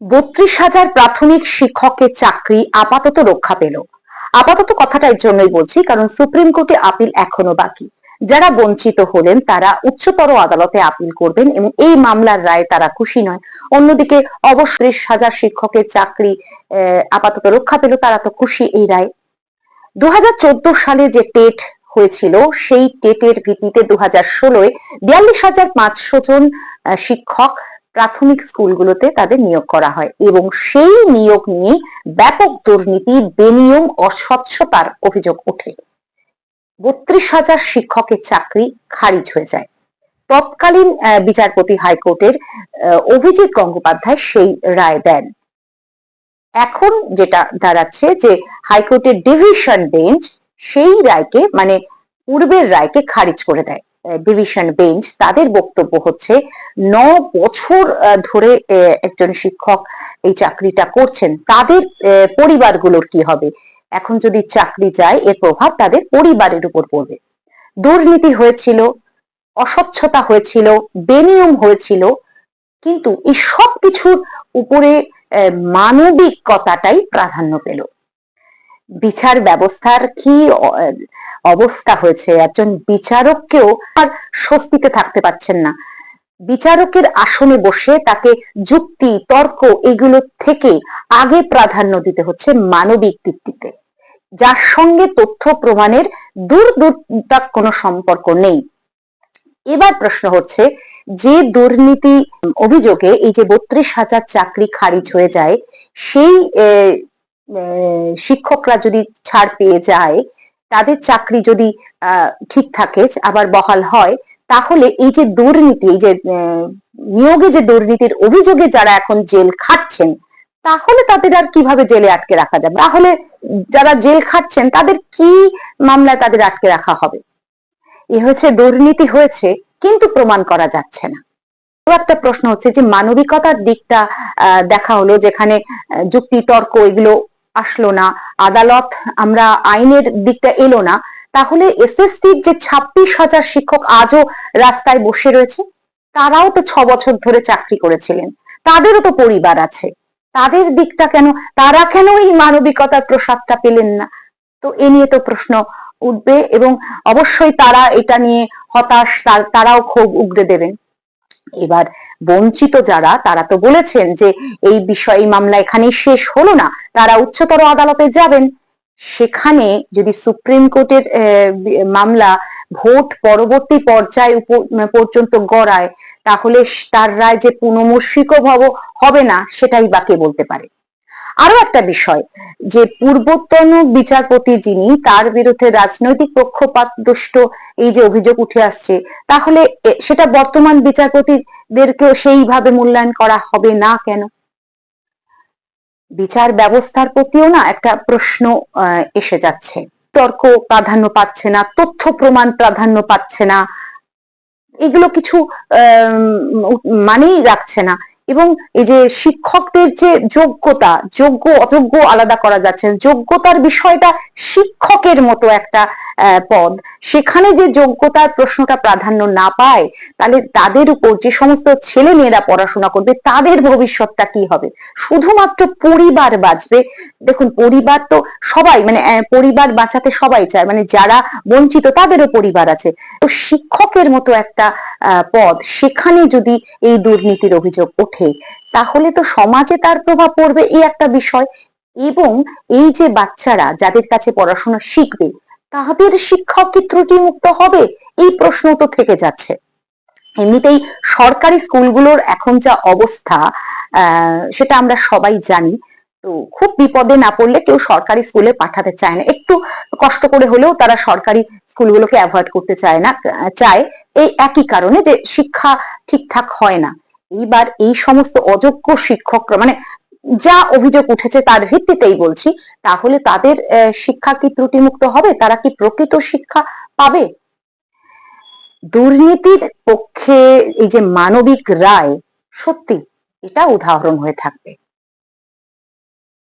বত্রিশ হাজার প্রাথমিক শিক্ষকের চাকরি আপাতত রক্ষা পেল। আপাতত কথাটা জন্যই বলছি, কারণ সুপ্রিম কোর্টে আপিল এখনও বাকি। যারা বঞ্চিত হলেন, তারা উচ্চতর আদালতে আপিল করবেন এবং এই মামলার রায় তারা খুশি নয়। অন্যদিকে অবশ্যই হাজার শিক্ষকের চাকরি আপাতত রক্ষা পেল, তারা তো খুশি এই রায়। দু হাজার চোদ্দ সালে যে টেট হয়েছিল, সেই টেটের ভিত্তিতে দু হাজার ষোলোয় বিয়াল্লিশ হাজার পাঁচশো জন শিক্ষক প্রাথমিক স্কুলগুলোতে তাদের নিয়োগ করা হয় এবং সেই নিয়োগ নিয়ে ব্যাপক দুর্নীতি, বেনিয়ম, অস্বচ্ছতার অভিযোগ ওঠে। বত্রিশ হাজার শিক্ষকের চাকরি খারিজ হয়ে যায়। তৎকালীন বিচারপতি হাইকোর্টের অভিজিৎ গঙ্গোপাধ্যায় সেই রায় দেন। এখন যেটা দাঁড়াচ্ছে যে হাইকোর্টের ডিভিশন বেঞ্চ সেই রায়কে মানে পূর্বের রায়কে খারিজ করে দেয়। ডিভিশন বেঞ্চ তাদের বক্তব্য হচ্ছে ন বছর ধরে একজন শিক্ষক এই চাকরিটা করছেন। তাদের পরিবারগুলোর কি হবে? এখন যদি চাকরি যায়, এর প্রভাব তাদের পরিবারের উপর পড়বে। দুর্নীতি হয়েছিল, অস্বচ্ছতা হয়েছিল, বেনিয়ম হয়েছিল, কিন্তু এই সব কিছুর উপরে মানবিকতাটাই প্রাধান্য পেল। বিচার ব্যবস্থার কি অবস্থা হয়েছে। একজন বিচারককেও আর স্বস্তিতে থাকতে পারছেন না। বিচারকের আসনে বসে তাকে যুক্তি, তর্ক এগুলো থেকে আগে প্রাধান্য দিতে হচ্ছে মানবিক ভিত্তিতে যার সঙ্গে তথ্য প্রমাণের দূর দূরতা কোনো সম্পর্ক নেই। এবার প্রশ্ন হচ্ছে, যে দুর্নীতি অভিযোগে এই যে বত্রিশ হাজার চাকরি খারিজ হয়ে যায়, সেই শিক্ষকরা যদি ছাড় পেয়ে যায় তাদের চাকরি যদি ঠিক থাকে, আবার বহাল হয়, তাহলে এই যে দুর্নীতি, এই যে নিয়োগে যে দুর্নীতির অভিযোগে যারা এখন জেল খাটছেন, তাহলে তাদের আর কীভাবে জেলে আটকে রাখা যাবে? তাহলে যারা জেল খাটছেন, তাদের কি মামলায় তাদের আটকে রাখা হবে? এ হচ্ছে দুর্নীতি হয়েছে, কিন্তু প্রমাণ করা যাচ্ছে না। একটা প্রশ্ন হচ্ছে যে, মানবিকতার দিকটা দেখা হলো যেখানে যুক্তি, তর্ক, এগুলো আসলো না, আদালত আমরা আইনের দিকটা এলো না, তাহলে এসএসসির যে ছাব্বিশ হাজার শিক্ষক আজও রাস্তায় বসে রয়েছে, তারাও তো ছ বছর ধরে চাকরি করেছিলেন, তাদেরও তো পরিবার আছে, তাদের দিকটা কেন, তারা কেন এই মানবিকতার প্রসাদটা পেলেন না? তো এ নিয়ে তো প্রশ্ন উঠবে এবং অবশ্যই তারা এটা নিয়ে হতাশ তারাও ক্ষোভ উগড়ে দেবেন। এবার বঞ্চিত যারা, তারা তো বলেছেন যে এই বিষয়ে মামলা এখানে শেষ হলো না, তারা উচ্চতর আদালতে যাবেন। সেখানে যদি সুপ্রিম কোর্টের মামলা ভোট পরবর্তী পর্যায় পর্যন্ত গড়ায়, তাহলে তার রায় যে পুনমস্বিক হবে না, সেটাই বা কে বলতে পারে। আরও একটা বিষয়, যে পূর্বতন বিচারপতি যিনি, তার বিরুদ্ধে রাজনৈতিক পক্ষপাত দুষ্ট এই যে অভিযোগ উঠে আসছে, তাহলে সেটা বর্তমান বিচারপতিদেরকেও সেইভাবে মূল্যায়ন করা হবে না কেন? বিচার ব্যবস্থার প্রতিও না একটা প্রশ্ন এসে যাচ্ছে। তর্ক প্রাধান্য পাচ্ছে না, তথ্য প্রমাণ প্রাধান্য পাচ্ছে না, এগুলো কিছু মানেই রাখছে না। এবং এই যে শিক্ষকদের যে যোগ্যতা, যোগ্য, অযোগ্য আলাদা করা যাচ্ছে, যোগ্যতার বিষয়টা শিক্ষকের মতো একটা পদ। সেখানে যে যোগ্যতার প্রশ্নটা প্রাধান্য না পায়, তাহলে তাদের উপর যে সমস্ত ছেলে মেয়েরা পড়াশোনা করবে, তাদের ভবিষ্যৎটা কি হবে? শুধুমাত্র পরিবার বাঁচবে। দেখুন, পরিবার তো সবাই মানে পরিবার বাঁচাতে সবাই চায় মানে যারা বঞ্চিত তাদেরও পরিবার আছে। তো শিক্ষকের মতো একটা পদ, সেখানে যদি এই দুর্নীতির অভিযোগ ওঠে তাহলে তো সমাজে তার প্রভাব পড়বে এই একটা বিষয়। এবং এই যে বাচ্চারা যাদের কাছে পড়াশোনা শিখবে, তাদের শিক্ষক কি ত্রুটিমুক্ত হবে? এই প্রশ্ন তো থেকে যাচ্ছে। এমনিতেই সরকারি স্কুলগুলোর এখন যা অবস্থা সেটা আমরা সবাই জানি। তো খুব বিপদে না পড়লে কেউ সরকারি স্কুলে পাঠাতে চায় না। একটু কষ্ট করে হলেও তারা সরকারি স্কুলগুলোকে অ্যাভয়েড করতে চায় না, চায়। এই একই কারণে যে শিক্ষা ঠিকঠাক হয় না। এইবার এই সমস্ত অযোগ্য শিক্ষকরা মানে যা অভিযোগ উঠেছে তার ভিত্তিতেই বলছি, তাহলে তাদের শিক্ষা কি ত্রুটিমুক্ত হবে? তারা কি প্রকৃত শিক্ষা পাবে? দুর্নীতির পক্ষে এই যে মানবিক রায়, সত্যি এটা উদাহরণ হয়ে থাকবে।